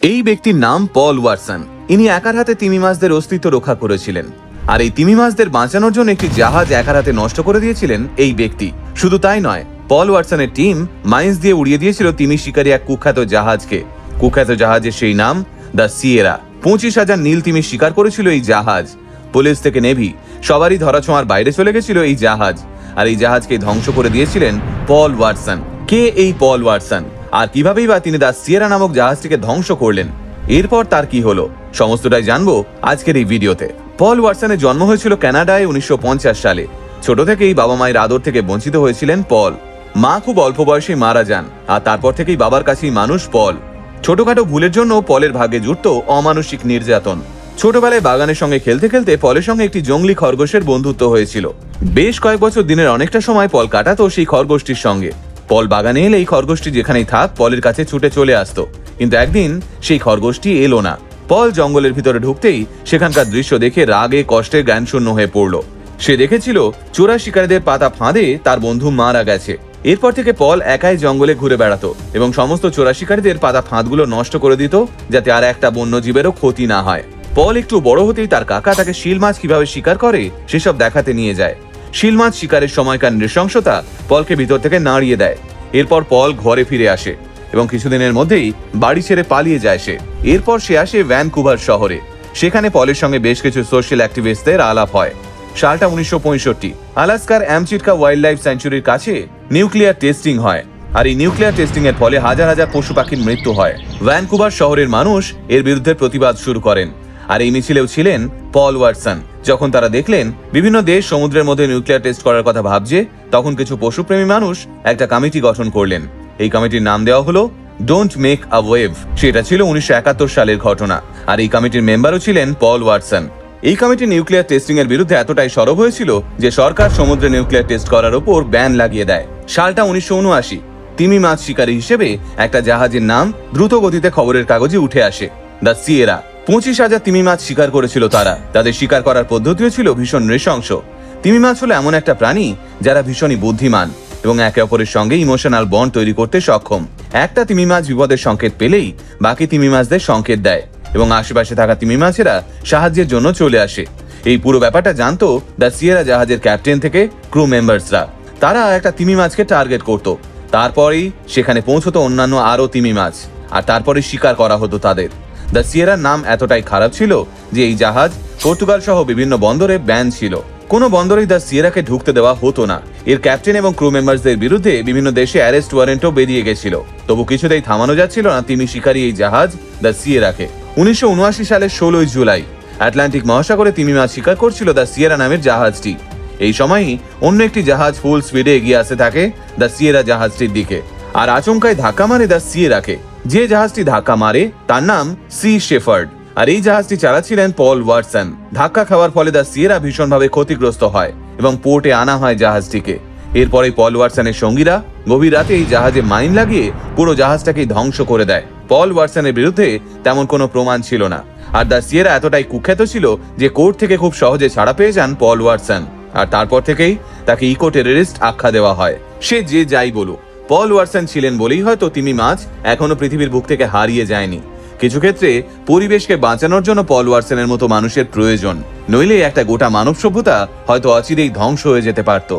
এই ব্যক্তির নাম পল ওয়াটসন। ইনি একার হাতে তিমি মাছদের অস্তিত্ব রক্ষা করেছিলেন। আর এই তিমি মাছদের বাঁচানোর জন্য একটি জাহাজ একার হাতে নষ্ট করে দিয়েছিলেন এই ব্যক্তি। শুধু তাই নয়, পল ওয়াটসনের টিম মাইন্স দিয়ে উড়িয়ে দিয়েছিল তিমি শিকারী এক কুখ্যাত জাহাজকে। কুখ্যাত জাহাজের সেই নাম দ্য সিয়েরা। পঁচিশ হাজার নীল তিমি শিকার করেছিল এই জাহাজ। পুলিশ থেকে নেভি সবারই ধরাছোঁয়ার বাইরে চলে গেছিল এই জাহাজ। আর এই জাহাজকে ধ্বংস করে দিয়েছিলেন পল ওয়াটসন। কে এই পল ওয়াটসন? আর কিভাবেই বা তিনি দা সিয়েরা নামক জাহাজটিকে ধ্বংস করলেন, এরপর তার কি হলো, সমস্তটাই জানব আজকের এই ভিডিওতে। পল ওয়াটসনের জন্ম হয়েছিল কানাডায় উনিশশো সালে। ছোট থেকেই বাবা মায়ের আদর থেকে বঞ্চিত হয়েছিলেন পল। মা খুব অল্প বয়সে মারা যান, আর তারপর থেকেই বাবার কাছেই মানুষ পল। ছোটখাটো ভুলের জন্য পলের ভাগ্যে জুটত অমানসিক নির্যাতন। ছোটবেলায় বাগানের সঙ্গে খেলতে খেলতে পলের সঙ্গে একটি জঙ্গলি খরগোশের বন্ধুত্ব হয়েছিল। বেশ কয়েক বছর দিনের অনেকটা সময় পল কাটাতো সেই খরগোশটির সঙ্গে। পল বাগানে এলে এই খরগোশটি যেখানেই থাক, পলের কাছে ছুটে চলে আসতো। কিন্তু একদিন সেই খরগোশটি এলো না। পল জঙ্গলের ভিতরে ঢুকতেই সেখানকার দৃশ্য দেখে রাগে, কষ্টে জ্ঞানশূন্য হয়ে পড়ল। সে দেখেছিল চোরা শিকারীদের পাতা ফাঁদে তার বন্ধু মারা গেছে। এরপর থেকে পল একাই জঙ্গলে ঘুরে বেড়াতো এবং সমস্ত চোরা শিকারীদের পাতা ফাঁদগুলো নষ্ট করে দিত যাতে আর একটা বন্যজীবেরও ক্ষতি না হয়। পল একটু বড় হতেই তার কাকা তাকে শিল মাছ কীভাবে শিকার করে সেসব দেখাতে নিয়ে যায়। শিল মাছ শিকারের সময়কার নৃশংসতা পলকে ভিতর থেকে নাড়িয়ে দেয়। এরপর পল ঘরে ফিরে আসে এবং কিছুদিনের মধ্যেই বাড়ি ছেড়ে পালিয়ে যায় সে। এরপর সে আসে ভ্যানকুভার শহরে। সেখানে পলের সঙ্গে বেশ কিছু সোশ্যাল অ্যাক্টিভিস্টদের আলাপ হয়। সালটা উনিশশো পঁয়ষট্টি। আলাস্কার অ্যামচিটকা ওয়াইল্ড লাইফ স্যাঞ্চুরির কাছে নিউক্লিয়ার টেস্টিং হয় আর এই নিউক্লিয়ার টেস্টিং এর ফলে হাজার হাজার পশু পাখির মৃত্যু হয়। ভ্যানকুভার শহরের মানুষ এর বিরুদ্ধে প্রতিবাদ শুরু করেন। আর এই মিছিলেও ছিলেন পল ওয়াটসন। যখন তারা দেখলেন বিভিন্ন দেশ সমুদ্রের মধ্যে নিউক্লিয়ার টেস্ট করার কথা ভাবছে, তখন কিছু পশুপ্রেমী মানুষ একটা কমিটি গঠন করলেন। এই কমিটির নাম দেওয়া হলো ডোন্ট মেক আ ওয়েভ সেটা ছিল উনিশশো একাত্তর সালের ঘটনা। আর এই কমিটির মেম্বারও ছিলেন পল ওয়াটসন। এই কমিটি নিউক্লিয়ার টেস্টিং এর বিরুদ্ধে এতটাই সরব হয়েছিল যে সরকার সমুদ্রে নিউক্লিয়ার টেস্ট করার উপর ব্যান লাগিয়ে দেয়। সালটা উনিশশো উনআশি। তিমি মাছ শিকারী হিসেবে একটা জাহাজের নাম দ্রুত গতিতে খবরের কাগজে উঠে আসে। The Sierra. পঁচিশ হাজার তিমি মাছ শিকার করেছিল তারা। তাদের শিকার করার পদ্ধতিও ছিল ভীষণ নৃশংস। তিমি মাছ হলো এমন একটা প্রাণী যারা ভীষণই বুদ্ধিমান এবং একে অপরের সঙ্গে ইমোশনাল বন্ড তৈরি করতে সক্ষম। একটা তিমি মাছ বিপদের সংকেত পেলেই বাকি তিমি মাছদের সংকেত দেয় এবং আশেপাশে থাকা তিমি মাছেরা সাহায্যের জন্য চলে আসে। এই পুরো ব্যাপারটা জানতো দ্য সিয়েরা জাহাজের ক্যাপ্টেন থেকে ক্রু মেম্বার্সরা। তারা একটা তিমি মাছকে টার্গেট করত। তারপরেই সেখানে পৌঁছতো অন্যান্য আরও তিমি মাছ। আর তারপরে শিকার করা হতো তাদের। দ্য সিয়েরার নাম এতটাই খারাপ ছিল যে এই জাহাজ পর্তুগাল সহ বিভিন্ন বন্দরে ব্যান ছিল। কোনো বন্দরেই দ্য সিয়েরাকে ঢুকতে দেওয়া হতো না। এর ক্যাপ্টেন এবং ক্রু মেম্বারসদের বিরুদ্ধে বিভিন্ন দেশে অ্যারেস্ট ওয়ারেন্টও বেরিয়ে গেছিল। তবু কিছুতেই থামানো যাচ্ছিল না তিমি শিকারী এই জাহাজ দ্য সিয়েরাকে। উনিশশো উনআশি সালের ষোলোই জুলাই, আটলান্টিক মহাসাগরে তিমি মাছ শিকার করছিল দ্য সিয়েরা নামের জাহাজটি। এই সময়ই অন্য একটি জাহাজ ফুল স্পিডে এগিয়ে আসতে থাকে দ্য সিয়েরা জাহাজটির দিকে। আর আচমকায় ধাক্কা মারে দ্য সিয়েরাকে। যে জাহাজটি ধাক্কা মারে, তার নাম সি শেফার্ড আর এই জাহাজটি চালাচ্ছিলেন পল ওয়াটসন ধাক্কা খাওয়ার ফলে দ্য সিয়েরা ভীষণভাবে ক্ষতিগ্রস্ত হয় এবং পোর্টে আনা হয় জাহাজটিকে। এরপরে পল ওয়াটসনের সঙ্গীরা গভীর রাতে এই জাহাজে মাইন লাগিয়ে পুরো জাহাজটাকে ধ্বংস করে দেয়। পল ওয়াটসনের বিরুদ্ধে তেমন কোনো প্রমাণ ছিল না। আর দ্য সিয়েরা এতটাই কুখ্যাত ছিল যে কোর্ট থেকে খুব সহজে ছাড়া পেয়ে যান পল ওয়াটসন আর তারপর থেকেই তাকে ইকো টেররিস্ট আখ্যা দেওয়া হয়। সে যে যাই বলুক। পল ওয়ারসন ছিলেন বলেই হয়তো তিমি মাছ এখনও পৃথিবীর বুক থেকে হারিয়ে যায়নি। কিছু ক্ষেত্রে পরিবেশকে বাঁচানোর জন্য পল ওয়াটসনের মতো মানুষের প্রয়োজন, নইলে একটা গোটা মানব সভ্যতা হয়তো অচিরেই ধ্বংস হয়ে যেতে পারতো।